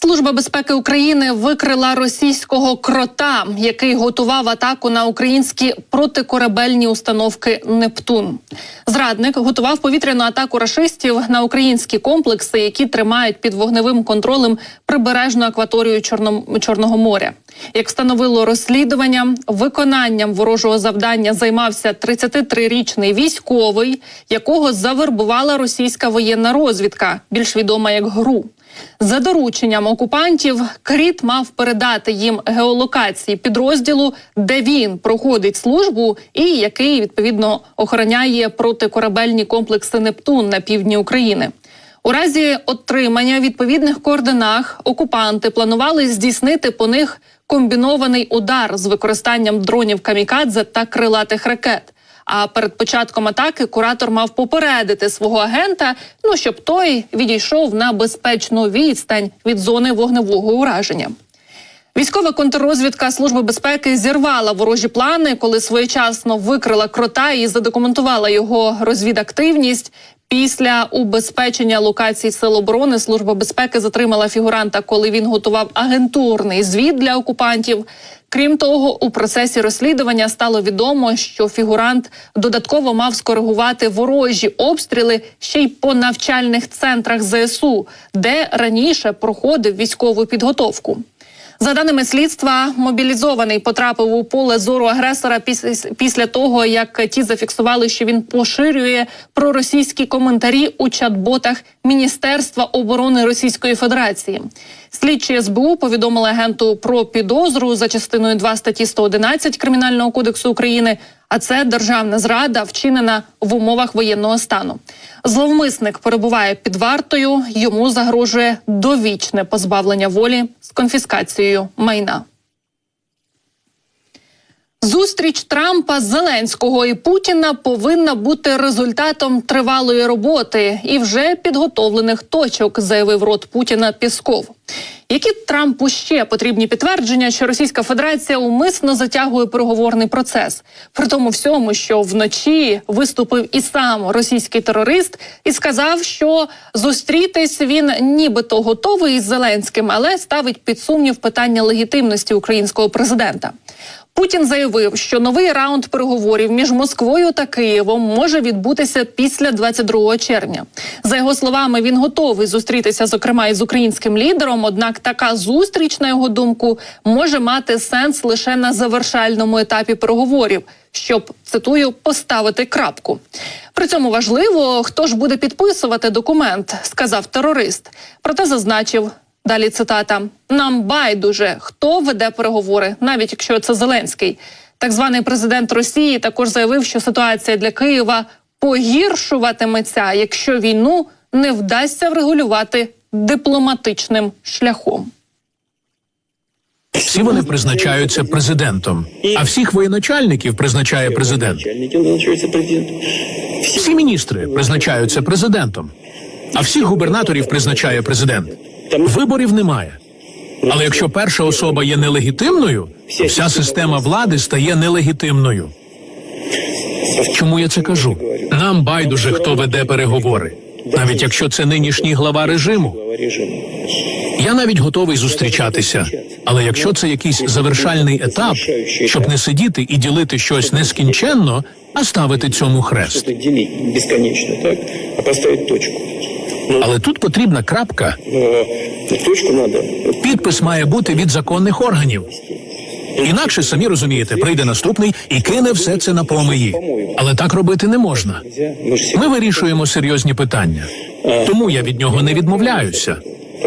Служба безпеки України викрила російського крота, який готував атаку на українські протикорабельні установки Нептун. Зрадник готував повітряну атаку рашистів на українські комплекси, які тримають під вогневим контролем прибережну акваторію Чорном- Чорного моря. Як встановило розслідування, виконанням ворожого завдання займався 33-річний військовий, якого завербувала російська воєнна розвідка, більш відома як ГРУ. За дорученням окупантів Кріт мав передати їм геолокації підрозділу, де він проходить службу, і який відповідно охороняє протикорабельні комплекси Нептун на півдні України. У разі отримання відповідних координат окупанти планували здійснити по них комбінований удар з використанням дронів камікадзе та крилатих ракет. А перед початком атаки куратор мав попередити свого агента, ну щоб той відійшов на безпечну відстань від зони вогневого ураження. Військова контррозвідка Служби безпеки зірвала ворожі плани, коли своєчасно викрила крота і задокументувала його розвідактивність. Після убезпечення локацій сил оборони Служба безпеки затримала фігуранта, коли він готував агентурний звіт для окупантів. Крім того, у процесі розслідування стало відомо, що фігурант додатково мав скоригувати ворожі обстріли ще й по навчальних центрах ЗСУ, де раніше проходив військову підготовку. За даними слідства, мобілізований потрапив у поле зору агресора після після того, як ті зафіксували, що він поширює проросійські коментарі у чат-ботах Міністерства оборони Російської Федерації. Слідчі СБУ повідомили агенту про підозру за частиною 2 статті 111 Кримінального кодексу України. А це державна зрада, вчинена в умовах воєнного стану. Зловмисник перебуває під вартою. Йому загрожує довічне позбавлення волі з конфіскацією майна. Зустріч Трампа, Зеленського і Путіна повинна бути результатом тривалої роботи і вже підготовлених точок, заявив рот Путіна Пісков. Які Трампу ще потрібні підтвердження, що Російська Федерація умисно затягує переговорний процес, при тому всьому, що вночі виступив і сам російський терорист і сказав, що зустрітись він нібито готовий із Зеленським, але ставить під сумнів питання легітимності українського президента. Путін заявив, що новий раунд переговорів між Москвою та Києвом може відбутися після 22 червня. За його словами, він готовий зустрітися, зокрема, із українським лідером. Однак така зустріч, на його думку, може мати сенс лише на завершальному етапі переговорів, щоб цитую поставити крапку. При цьому важливо, хто ж буде підписувати документ, сказав терорист. Проте зазначив. Далі цитата: нам байдуже, хто веде переговори, навіть якщо це Зеленський. Так званий президент Росії також заявив, що ситуація для Києва погіршуватиметься, якщо війну не вдасться врегулювати дипломатичним шляхом. Всі вони призначаються президентом, а всіх воєначальників призначає президент. Всі міністри призначаються президентом, а всіх губернаторів призначає президент. Виборів немає. Але якщо перша особа є нелегітимною, то вся система влади стає нелегітимною. Чому я це кажу? Нам байдуже, хто веде переговори, навіть якщо це нинішній глава режиму. Я навіть готовий зустрічатися. Але якщо це якийсь завершальний етап, щоб не сидіти і ділити щось нескінченно, а ставити цьому хрест. Что-то делить бесконечно, так? А поставить точку. Але тут потрібна крапка. точку надо. Підпис має бути від законних органів. Інакше самі розумієте, прийде наступний і кине все це на помиї. Але так робити не можна. Ми вирішуємо серйозні питання, тому я від нього не відмовляюся.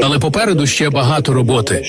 Але попереду ще багато роботи.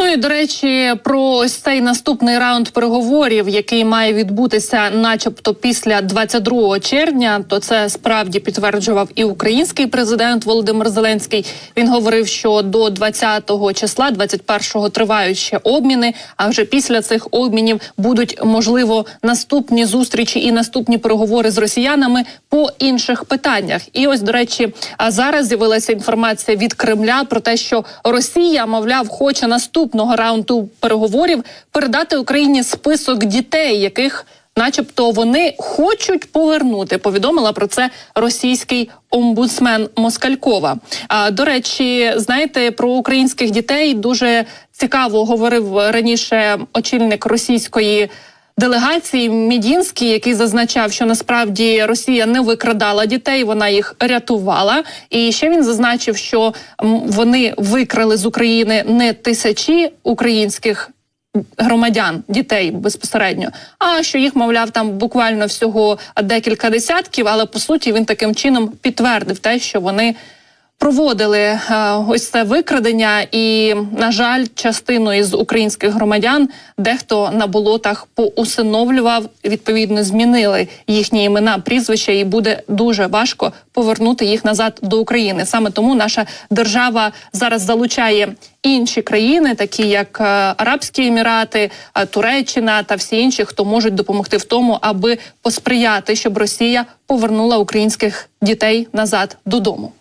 Ну і до речі, про ось цей наступний раунд переговорів, який має відбутися, начебто, після 22 червня, то це справді підтверджував і український президент Володимир Зеленський. Він говорив, що до 20 числа, 21-го тривають ще обміни. А вже після цих обмінів будуть можливо наступні зустрічі і наступні переговори з росіянами по інших питаннях. І ось до речі, а зараз з'явилася інформація від Кремля про те, що Росія, мовляв, хоче наступного раунду переговорів передати Україні список дітей, яких начебто, вони хочуть повернути. Повідомила про це російський омбудсмен Москалькова. А до речі, знаєте, про українських дітей дуже цікаво говорив раніше очільник російської. Делегації Мідінський, який зазначав, що насправді Росія не викрадала дітей, вона їх рятувала. І ще він зазначив, що вони викрали з України не тисячі українських громадян, дітей безпосередньо, а що їх, мовляв, там буквально всього декілька десятків, але по суті він таким чином підтвердив те, що вони. Проводили е, ось це викрадення, і на жаль, частину із українських громадян дехто на болотах поусиновлював. Відповідно, змінили їхні імена, прізвища, і буде дуже важко повернути їх назад до України. Саме тому наша держава зараз залучає інші країни, такі як е, Арабські Емірати, е, Туреччина та всі інші, хто можуть допомогти в тому, аби посприяти, щоб Росія повернула українських дітей назад додому.